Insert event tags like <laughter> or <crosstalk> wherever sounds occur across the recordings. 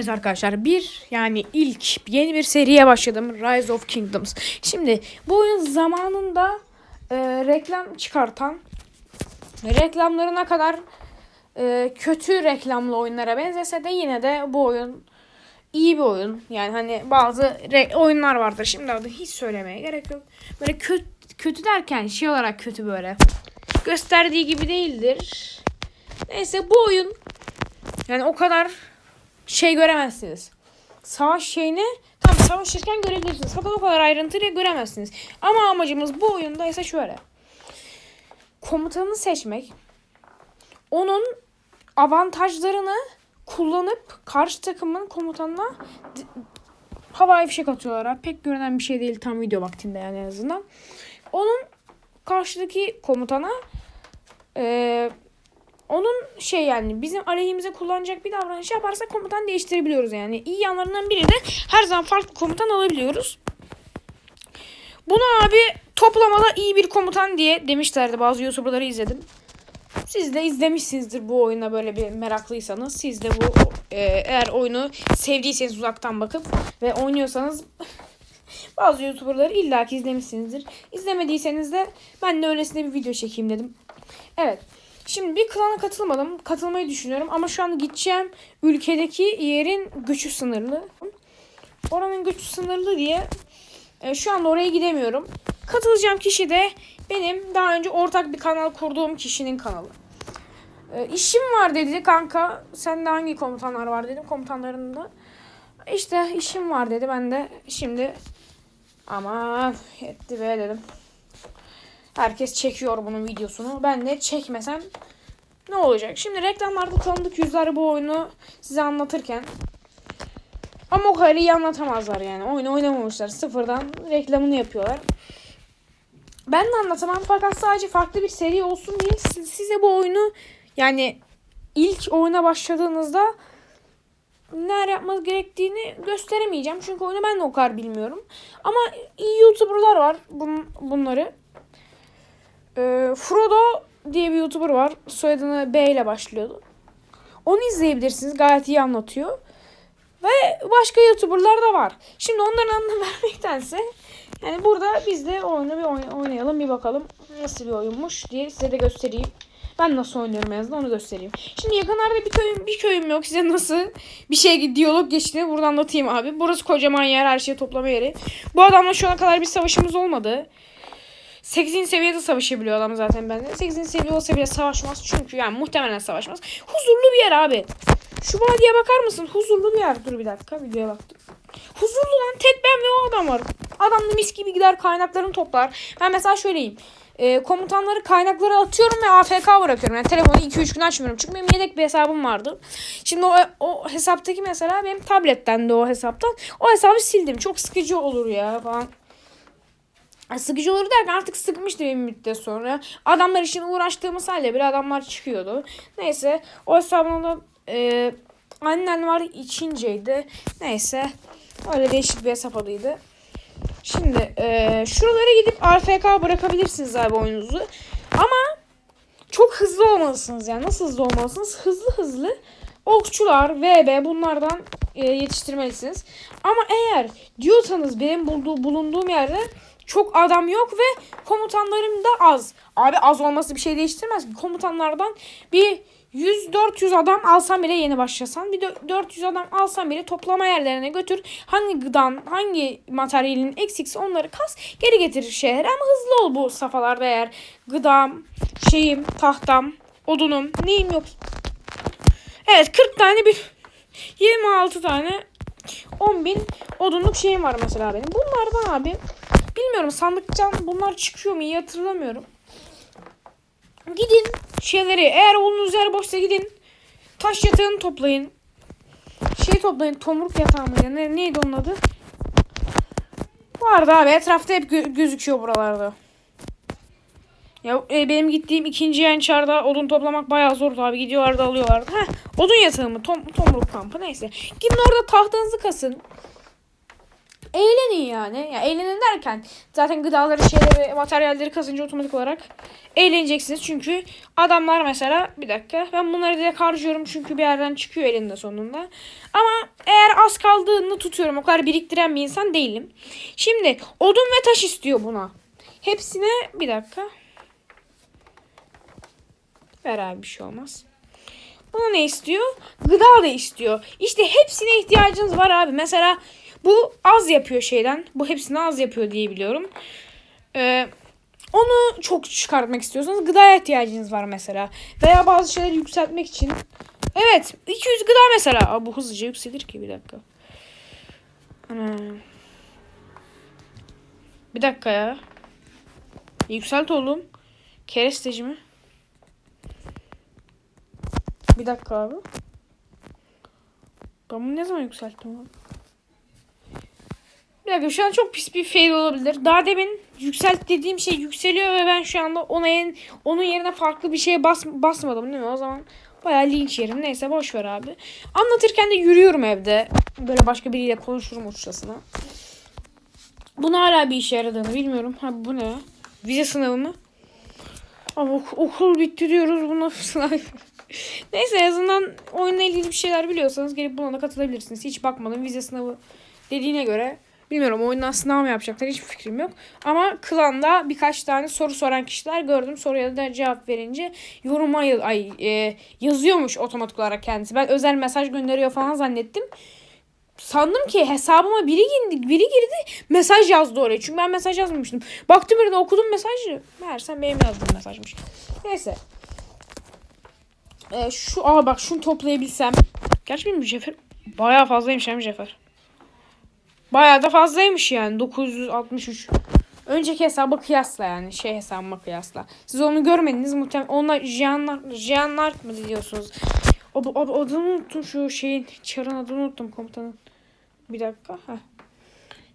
Evet arkadaşlar bir yani ilk yeni bir seriye başladım Rise of Kingdoms. Şimdi bu oyun zamanında e, reklam çıkartan reklamlarına kadar e, kötü reklamlı oyunlara benzese de yine de bu oyun iyi bir oyun. Yani hani bazı oyunlar vardır. Şimdi adı hiç söylemeye gerek yok. Böyle kötü kötü derken şey olarak kötü böyle. Gösterdiği gibi değildir. Neyse bu oyun yani o kadar şey göremezsiniz. Savaş şeyini tam savaşırken görebilirsiniz. Fakat o kadar ayrıntıyla göremezsiniz. Ama amacımız bu oyunda ise şöyle. Komutanı seçmek. Onun avantajlarını kullanıp karşı takımın komutanına havai fişek atıyorlar. Pek görünen bir şey değil tam video vaktinde yani en azından. Onun karşıdaki komutana eee onun şey yani bizim aleyhimize kullanacak bir davranış yaparsa komutan değiştirebiliyoruz yani. İyi yanlarından biri de her zaman farklı komutan alabiliyoruz. Bunu abi toplamada iyi bir komutan diye demişlerdi bazı youtuberları izledim. Siz de izlemişsinizdir bu oyuna böyle bir meraklıysanız. Siz de bu e, eğer oyunu sevdiyseniz uzaktan bakıp ve oynuyorsanız <laughs> bazı youtuberları illaki izlemişsinizdir. İzlemediyseniz de ben de öylesine bir video çekeyim dedim. Evet. Şimdi bir klana katılmadım. Katılmayı düşünüyorum ama şu an gideceğim ülkedeki yerin gücü sınırlı. Oranın gücü sınırlı diye e, şu anda oraya gidemiyorum. Katılacağım kişi de benim daha önce ortak bir kanal kurduğum kişinin kanalı. E, işim var dedi kanka. Sende hangi komutanlar var dedim komutanlarında. İşte işim var dedi. Ben de şimdi ama yetti be dedim. Herkes çekiyor bunun videosunu. Ben de çekmesem ne olacak? Şimdi reklamlarda tanıdık yüzler bu oyunu size anlatırken ama o kadar iyi anlatamazlar yani. Oyunu oynamamışlar. Sıfırdan reklamını yapıyorlar. Ben de anlatamam fakat sadece farklı bir seri olsun diye si- size bu oyunu yani ilk oyuna başladığınızda neler yapmanız gerektiğini gösteremeyeceğim. Çünkü oyunu ben de o kadar bilmiyorum. Ama iyi YouTuber'lar var bun, bunları. Ee, Frodo diye bir YouTuber var. Soyadını B ile başlıyordu. Onu izleyebilirsiniz. Gayet iyi anlatıyor. Ve başka YouTuber'lar da var. Şimdi onların adını <laughs> vermektense yani burada biz de oyunu bir oyn- oynayalım bir bakalım nasıl bir oyunmuş diye size de göstereyim. Ben nasıl oynuyorum en azından onu göstereyim. Şimdi yakınlarda bir köyüm bir köyüm yok. Size nasıl bir şey diyalog geçtiğini burada anlatayım abi. Burası kocaman yer, her şeyi toplama yeri. Bu adamla şu ana kadar bir savaşımız olmadı. 8. seviyede savaşabiliyor adam zaten bende. 8. seviye olsa bile savaşmaz. Çünkü yani muhtemelen savaşmaz. Huzurlu bir yer abi. Şu vadiye bakar mısın? Huzurlu bir yer. Dur bir dakika videoya baktım. Huzurlu lan tek ben ve o adam var. Adam da mis gibi gider kaynaklarını toplar. Ben mesela şöyleyim. E, komutanları kaynakları atıyorum ve AFK bırakıyorum. Yani telefonu 2-3 gün açmıyorum. Çünkü benim yedek bir hesabım vardı. Şimdi o, o hesaptaki mesela benim tabletten de o hesaptan. O hesabı sildim. Çok sıkıcı olur ya falan. Sıkıcı olur derken artık sıkmıştı bir müddet sonra. Adamlar için uğraştığımız halde bir adamlar çıkıyordu. Neyse o hesabımda e, annen var içinceydi. Neyse öyle değişik bir hesap adıydı. Şimdi e, şuralara gidip AFK bırakabilirsiniz abi oyununuzu. Ama çok hızlı olmalısınız yani. Nasıl hızlı olmalısınız? Hızlı hızlı okçular, VB bunlardan e, yetiştirmelisiniz. Ama eğer diyorsanız benim bulduğu, bulunduğum yerde çok adam yok ve komutanlarım da az. Abi az olması bir şey değiştirmez. ki. Komutanlardan bir 100-400 adam alsan bile yeni başlasan bir de 400 adam alsan bile toplama yerlerine götür. Hangi gıdan, hangi materyalin eksikse onları kas geri getirir şehre ama hızlı ol bu safhalarda eğer gıdam, şeyim, tahtam, odunum, neyim yok. Evet 40 tane bir 26 tane 10 bin odunluk şeyim var mesela benim. Bunlardan abi bilmiyorum sandıktan bunlar çıkıyor mu iyi hatırlamıyorum. Gidin şeyleri eğer oğlunuz yer boşsa gidin taş yatağını toplayın. Şey toplayın tomruk yatağı mıydı ne, neydi onun adı? Vardı abi etrafta hep gö- gözüküyor buralarda. Ya e, benim gittiğim ikinci yançarda odun toplamak bayağı zordu abi. Gidiyorlardı alıyorlardı. Heh, odun yatağı mı? Tom, tomruk kampı neyse. Gidin orada tahtanızı kasın. Eğlenin yani. Ya eğlenin derken zaten gıdaları, şeyleri, materyalleri kazınca otomatik olarak eğleneceksiniz. Çünkü adamlar mesela bir dakika ben bunları direkt harcıyorum çünkü bir yerden çıkıyor elinde sonunda. Ama eğer az kaldığını tutuyorum. O kadar biriktiren bir insan değilim. Şimdi odun ve taş istiyor buna. Hepsine bir dakika. Ver abi bir şey olmaz. Buna ne istiyor? Gıda da istiyor. İşte hepsine ihtiyacınız var abi. Mesela bu az yapıyor şeyden. Bu hepsini az yapıyor diye biliyorum. Ee, onu çok çıkartmak istiyorsanız gıdaya ihtiyacınız var mesela. Veya bazı şeyleri yükseltmek için. Evet 200 gıda mesela. Aa, bu hızlıca yükselir ki bir dakika. Bir dakika ya. Yükselt oğlum. Keresteci mi? Bir dakika abi. Ben bunu ne zaman yükselttim abi? Bir dakika şu an çok pis bir fail olabilir. Daha demin yükselt dediğim şey yükseliyor ve ben şu anda ona yen, onun yerine farklı bir şeye bas, basmadım değil mi? O zaman bayağı linç yerim. Neyse boş ver abi. Anlatırken de yürüyorum evde. Böyle başka biriyle konuşurum uçtasına. Bunun hala bir işe yaradığını bilmiyorum. Ha bu ne? Vize sınavı mı? Ama ok- okul bitti diyoruz. Buna sınav. <laughs> Neyse en azından oyunla ilgili bir şeyler biliyorsanız gelip buna da katılabilirsiniz. Hiç bakmadım vize sınavı dediğine göre. Bilmiyorum oyundan sınav mı yapacaklar hiçbir fikrim yok. Ama klanda birkaç tane soru soran kişiler gördüm. Soruya da cevap verince yoruma ay, e, yazıyormuş otomatik olarak kendisi. Ben özel mesaj gönderiyor falan zannettim. Sandım ki hesabıma biri girdi, biri girdi mesaj yazdı oraya. Çünkü ben mesaj yazmamıştım. Baktım birden okudum mesajı. Meğersem benim yazdığım mesajmış. Neyse. Ee, şu aa bak şunu toplayabilsem. Gerçi benim mücevher bayağı fazlaymış hem mücevher. Bayağı da fazlaymış yani 963. Önceki hesaba kıyasla yani şey hesabıma kıyasla. Siz onu görmediniz muhtemelen onlar Jeanlar Jeanlar mı diyorsunuz? O, o, adını unuttum şu şeyin çarın adını unuttum komutanın. Bir dakika. Ha.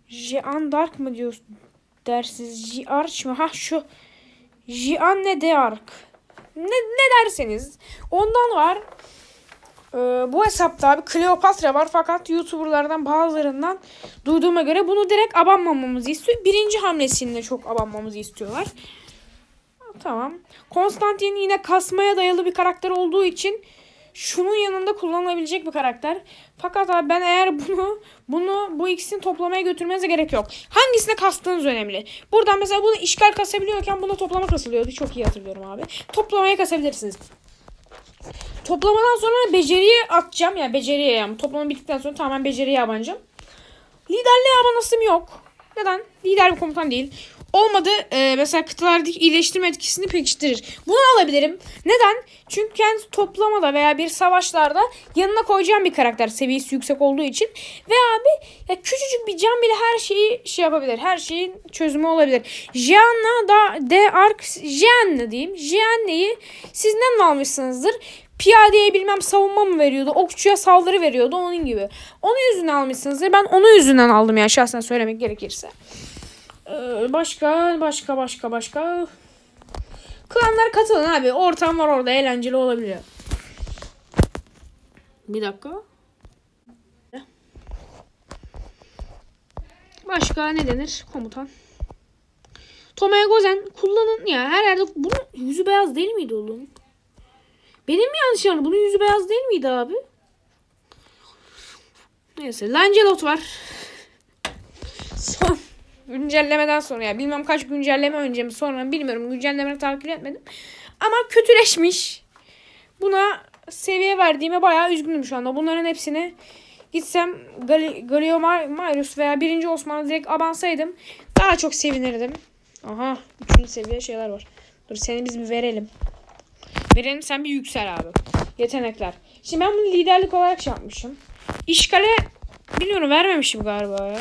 Jean Dark mı diyorsun dersiniz? J-Arch mı? Ha şu. Jeanne d'Arc. Ne, ne derseniz. Ondan var. Ee, bu hesapta abi Kleopatra var fakat YouTuber'lardan bazılarından duyduğuma göre bunu direkt abanmamamızı istiyor. Birinci hamlesinde çok abanmamızı istiyorlar. Tamam. Konstantin yine kasmaya dayalı bir karakter olduğu için şunun yanında kullanılabilecek bir karakter. Fakat abi ben eğer bunu bunu bu ikisini toplamaya götürmenize gerek yok. Hangisine kastığınız önemli. Buradan mesela bunu işgal kasabiliyorken bunda toplama kasılıyordu. Çok iyi hatırlıyorum abi. Toplamaya kasabilirsiniz. Toplamadan sonra beceriye atacağım. Yani beceriye yani. Toplama bittikten sonra tamamen beceriye abanacağım. Liderliğe abanasım yok. Neden? Lider bir komutan değil. Olmadı e, mesela kıtalardaki iyileştirme etkisini pekiştirir. Bunu alabilirim. Neden? Çünkü kendi toplamada veya bir savaşlarda yanına koyacağım bir karakter seviyesi yüksek olduğu için. Ve abi ya küçücük bir can bile her şeyi şey yapabilir. Her şeyin çözümü olabilir. Jeanna da de Arc Jeanne diyeyim. Jeanne'yi sizden mi almışsınızdır? Piyadeye bilmem savunma mı veriyordu? Okçuya saldırı veriyordu onun gibi. Onun yüzünden almışsınızdır. Ben onun yüzünden aldım ya şahsen söylemek gerekirse. Ee, başka başka başka başka. Klanlar katılın abi. Ortam var orada eğlenceli olabiliyor. Bir dakika. Başka ne denir? Komutan. Tomaya Gozen kullanın ya her yerde bunun yüzü beyaz değil miydi oğlum? Benim mi yanlış yani? Bunun yüzü beyaz değil miydi abi? Neyse. Lancelot var. Güncellemeden sonra ya bilmem kaç güncelleme önce mi sonra mı bilmiyorum. Güncellemeleri takip etmedim. Ama kötüleşmiş. Buna seviye verdiğime bayağı üzgünüm şu anda. Bunların hepsini gitsem Gal Galio Marius veya 1. Osmanlı direkt abansaydım daha çok sevinirdim. Aha 3. seviye şeyler var. Dur seni biz bir verelim. Verelim sen bir yüksel abi. Yetenekler. Şimdi ben bunu liderlik olarak şey yapmışım. İşgale bilmiyorum vermemişim galiba ya.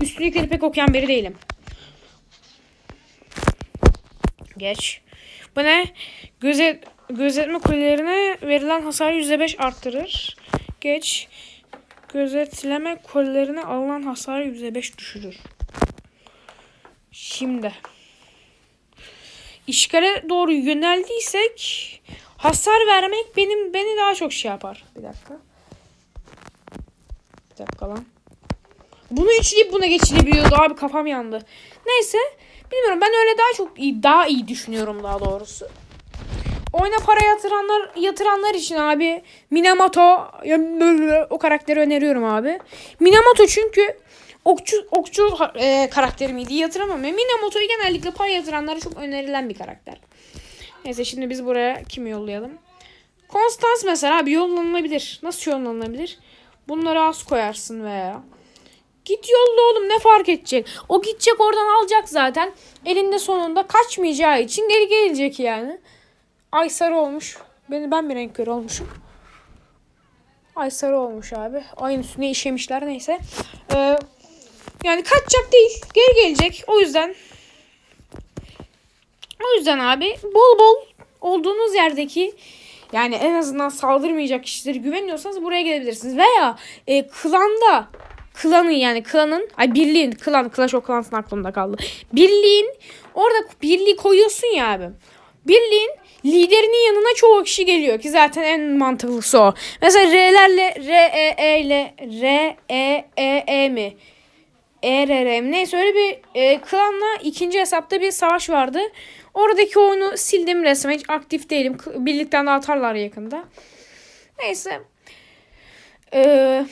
Üstünlükleri pek okuyan biri değilim. Geç. Bu ne? Gözet, gözetme kulelerine verilen hasarı %5 arttırır. Geç. Gözetleme kulelerine alınan hasarı %5 düşürür. Şimdi. İşgale doğru yöneldiysek hasar vermek benim beni daha çok şey yapar. Bir dakika. Bir dakika lan. Bunu üçleyip buna geçilebiliyordu abi kafam yandı. Neyse bilmiyorum ben öyle daha çok iyi daha iyi düşünüyorum daha doğrusu. Oyuna para yatıranlar yatıranlar için abi Minamoto ya- o karakteri öneriyorum abi. Minamoto çünkü okçu okçu e, karakteri miydi yatıramam. Minamoto'yu genellikle para yatıranlara çok önerilen bir karakter. Neyse şimdi biz buraya kimi yollayalım? Konstans mesela abi yollanılabilir. Nasıl yollanılabilir? Bunları az koyarsın veya. Git yolla oğlum ne fark edecek? O gidecek oradan alacak zaten. Elinde sonunda kaçmayacağı için geri gelecek yani. Ay sarı olmuş. Ben, ben bir renk körü olmuşum. Ay sarı olmuş abi. Ayın üstüne işemişler neyse. Ee, yani kaçacak değil. Geri gelecek. O yüzden o yüzden abi bol bol olduğunuz yerdeki yani en azından saldırmayacak kişileri güveniyorsanız buraya gelebilirsiniz. Veya e, klanda klanın yani klanın ay birliğin klan Clash of Clans'ın aklımda kaldı. Birliğin orada birliği koyuyorsun ya abi. Birliğin liderinin yanına çoğu kişi geliyor ki zaten en mantıklısı o. Mesela R'lerle R E E ile R E E E mi? ERRM neyse öyle bir e, klanla ikinci hesapta bir savaş vardı. Oradaki oyunu sildim resmen hiç aktif değilim. Birlikten de atarlar yakında. Neyse. Ee,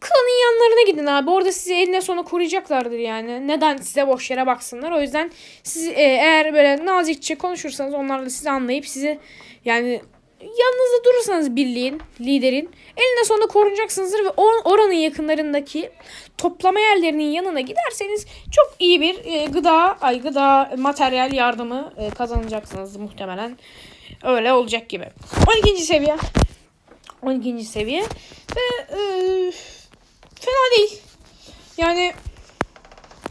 klanın yanlarına gidin abi. Orada sizi eline sonu koruyacaklardır yani. Neden size boş yere baksınlar. O yüzden siz e, eğer böyle nazikçe konuşursanız onlar da sizi anlayıp sizi yani yanınızda durursanız birliğin, liderin eline sonunda korunacaksınızdır ve or- oranın yakınlarındaki toplama yerlerinin yanına giderseniz çok iyi bir e, gıda, ay gıda materyal yardımı e, kazanacaksınız muhtemelen. Öyle olacak gibi. 12. seviye. 12. seviye ve e, fena değil. Yani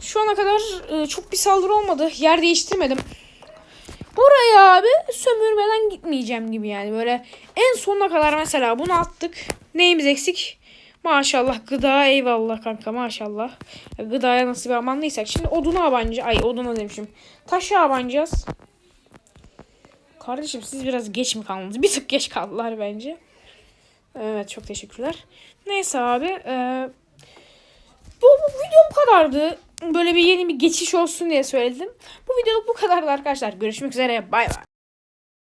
şu ana kadar e, çok bir saldırı olmadı. Yer değiştirmedim. Buraya abi sömürmeden gitmeyeceğim gibi yani. Böyle en sonuna kadar mesela bunu attık. Neyimiz eksik? Maşallah gıda eyvallah kanka maşallah. Gıdaya nasıl bir amanlıysak. Şimdi oduna abanca ay oduna demişim. Taşa abanacağız. Kardeşim siz biraz geç mi kaldınız? Bir tık geç kaldılar bence. Evet çok teşekkürler. Neyse abi. e, bu, bu video bu kadardı. Böyle bir yeni bir geçiş olsun diye söyledim. Bu videoluk bu kadardı arkadaşlar. Görüşmek üzere. Bay bay.